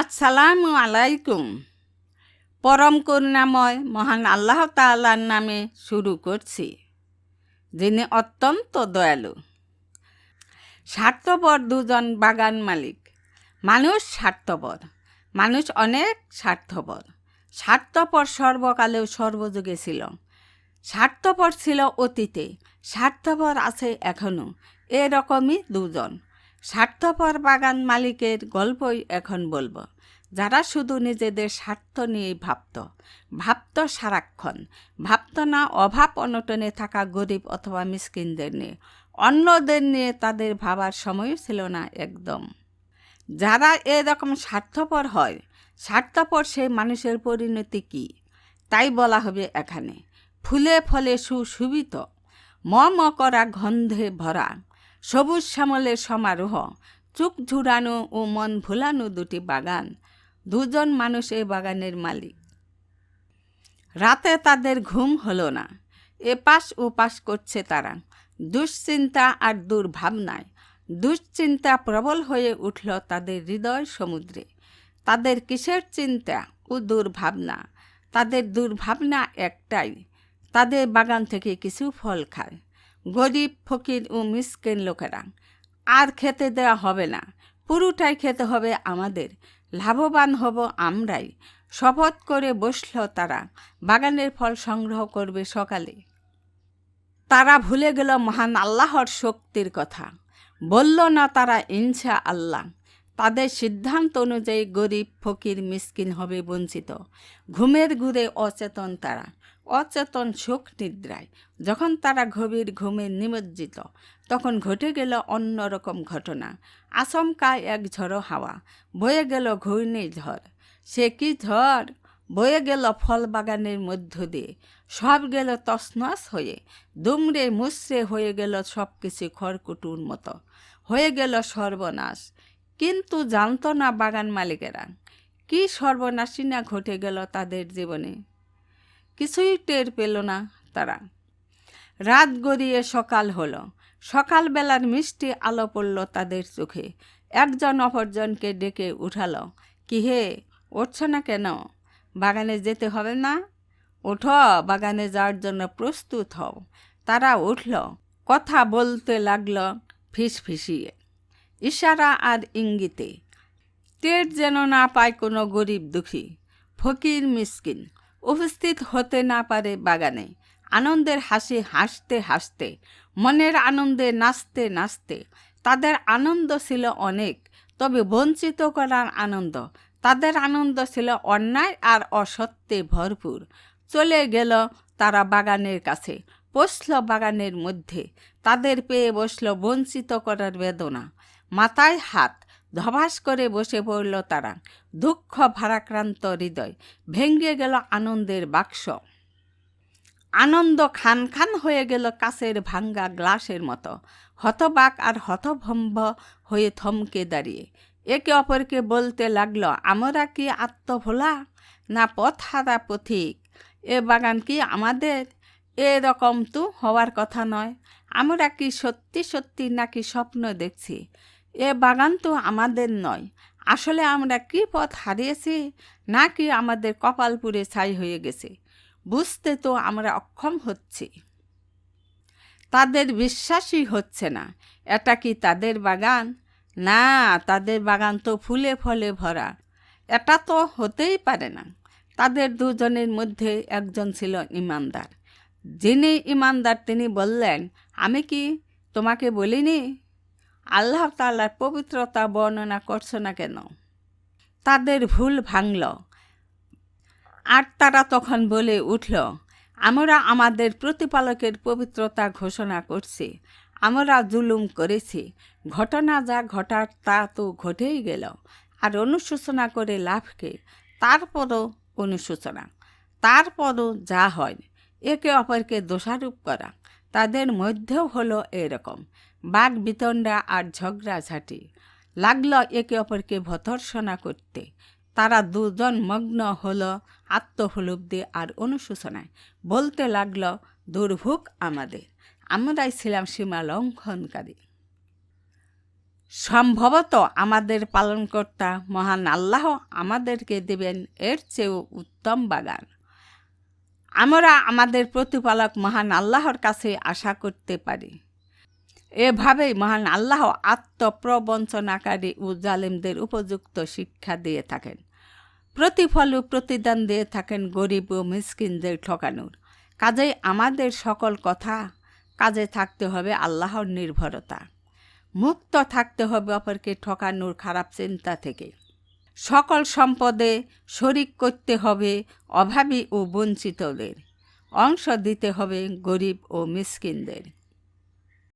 আসসালামু আলাইকুম পরম করুণাময় মহান আল্লাহ তাআলার নামে শুরু করছি, যিনি অত্যন্ত দয়ালু, স্বার্থপর দুজন বাগান মালিক। মানুষ স্বার্থপর, মানুষ অনেক স্বার্থপর। স্বার্থপর সর্বকালেও সর্বযুগে ছিল। স্বার্থপর ছিল অতীতে, স্বার্থপর আছে এখনও এরকমই দুজন। স্বার্থপর বাগান মালিকের গল্পই এখন বলব। যারা শুধু নিজেদের স্বার্থ নিয়ে ভাবত ভাবত সারাক্ষণ, ভাবত না অভাব অনটনে থাকা গরিব অথবা মিসকিনদের নিয়ে। অন্যদের নিয়ে তাদের ভাবার সময়ও ছিল না একদম। যারা এরকম স্বার্থপর হয়, স্বার্থপর সেই মানুষের পরিণতি কী? তাই বলা হবে এখানে। ফুলে ফলে সুশোভিত ম করা গন্ধে ভরা সবুজ শ্যামলের সমারোহ, চোখ ঝুরানো ও মন ভুলানো দুটি বাগান, দুজন মানুষ এই বাগানের মালিক। রাতে তাদের ঘুম হলো না। এপাশ ওপাশ করছে তারা। দুশ্চিন্তা আর দুর্ভাবনায়। দুশ্চিন্তা প্রবল হয়ে উঠল তাদের হৃদয় সমুদ্রে। তাদের কিসের চিন্তা ও দুর্ভাবনা? তাদের দুর্ভাবনা একটাই। তাদের বাগান থেকে কিছু ফল খায়। গরিব, ফকির ও মিসকেন লোকেরা। আর খেতে দেওয়া হবে না। পুরোটাই খেতে হবে আমাদের। লাভবান হব আমরাই। শপথ করে বসল তারা। বাগানের ফল সংগ্রহ করবে সকালে। তারা ভুলে গেল মহান আল্লাহর শক্তির কথা। বলল না তারা, ইনশা আল্লাহ। তাদের সিদ্ধান্ত অনুযায়ী গরিব, ফকির, মিসকিন হবে বঞ্চিত। ঘুমের ঘুরে অচেতন তারা। অচেতন শোক নিদ্রায়। যখন তারা গভীর ঘুমে নিমজ্জিত, তখন ঘটে গেল অন্যরকম ঘটনা। আচমকা এক ঝড়ো হাওয়া। বয়ে গেল ঘূর্ণিঝড় সে কি ঝড়? বয়ে গেল ফল বাগানের মধ্য দিয়ে। সব গেল তছনছ হয়ে। দুমড়ে মুসড়ে হয়ে গেল সব কিছু খড়কুটুর মতো। হয়ে গেল সর্বনাশ। কিন্তু জানতো না বাগান মালিকেরা। কি সর্বনাশী না ঘটে গেল তাদের জীবনে। কিছুই টের পেল না তারা। রাত গড়িয়ে সকাল হলো। সকালবেলার মিষ্টি আলো পড়ল তাদের চোখে। একজন অপরজনকে ডেকে উঠালো। কি হে, উঠছ না কেন? বাগানে যেতে হবে না? ওঠো বাগানে যাওয়ার জন্য প্রস্তুত হও। তারা উঠল। কথা বলতে লাগল ফিস ফিসিয়ে ইশারা আর ইঙ্গিতে, টের যেন না পায় কোনো গরিব দুঃখী, ফকির মিসকিন, উপস্থিত হতে না পারে বাগানে, আনন্দের হাসি হাসতে হাসতে, মনের আনন্দে নাচতে নাচতে, তাদের আনন্দ ছিল অনেক, তবে বঞ্চিত করার আনন্দ, তাদের আনন্দ ছিল অন্যায় আর অসত্যে ভরপুর, চলে গেল তারা বাগানের কাছে, বসল বাগানের মধ্যে, তাদের পেয়ে বসল বঞ্চিত করার বেদনা মাথায় হাত ধবাস করে বসে পড়ল তারা। দুঃখ ভারাক্রান্ত হৃদয়। ভেঙ্গে গেল আনন্দের বাক্স। আনন্দ খান খান হয়ে গেল কাছের ভাঙ্গা গ্লাসের মতো। হতবাক আর হতভম্ব হয়ে থমকে দাঁড়িয়ে। একে অপরকে বলতে লাগল, আমরা কি আত্মভোলা? না পথহারা পথিক? এ বাগান কি আমাদের? এরকম তো হওয়ার কথা নয়। আমরা কি সত্যি সত্যি নাকি স্বপ্ন দেখছি? এ বাগান তো আমাদের নয়। আসলে আমরা কি পথ হারিয়েছি? নাকি আমাদের কপাল পুড়ে ছাই হয়ে গেছে? বুঝতে তো আমরা অক্ষম হচ্ছি। তাদের বিশ্বাসই হচ্ছে না। এটা কি তাদের বাগান? না, তাদের বাগান তো ফুলে ফলে ভরা। এটা তো হতেই পারে না। তাদের দুজনের মধ্যে একজন ছিল ইমানদার। যিনি ইমানদার, তিনি বললেন, আমি কি তোমাকে বলিনি আল্লাহ তাল্লার পবিত্রতা বর্ণনা করছে না কেন? তাদের ভুল ভাঙল। আর তারা তখন বলে উঠল, আমরা আমাদের প্রতিপালকের পবিত্রতা ঘোষণা করছি। আমরা জুলুম করেছি। ঘটনা যা ঘটার তা তো ঘটেই গেল। আর অনুশোচনা করে লাভকে তারপরও অনুশোচনা। তারপরও যা হয়। একে অপরকে দোষারোপ করা। তাদের মধ্যেও হলো এরকম। বাঘ বিতণ্ডা আর ঝগড়াঝাটি। লাগল একে অপরকে ভতর্ষণা করতে। তারা দুজন মগ্ন হলো আত্মহলুব্ধি আর অনুশোচনায়। বলতে লাগল, দুর্ভোগ আমাদের। আমরাই ছিলাম সীমা লঙ্ঘনকারী। সম্ভবত আমাদের পালনকর্তা মহান আল্লাহ আমাদেরকে দেবেন এর চেয়েও উত্তম বাগান। আমরা আমাদের প্রতিপালক মহান আল্লাহর কাছে আশা করতে পারি। এভাবেই মহান আল্লাহ আত্মপ্রবঞ্চনাকারী ও জালেমদের উপযুক্ত শিক্ষা দিয়ে থাকেন। প্রতিফল ও প্রতিদান দিয়ে থাকেন গরিব ও মিসকিনদের ঠকানোর। কাজেই আমাদের সকল কথা কাজে থাকতে হবে আল্লাহর নির্ভরতা। মুক্ত থাকতে হবে অপরকে ঠকানোর খারাপ চিন্তা থেকে। সকল সম্পদে শরিক করতে হবে অভাবী ও বঞ্চিতদের। অংশ দিতে হবে গরিব ও মিসকিনদের।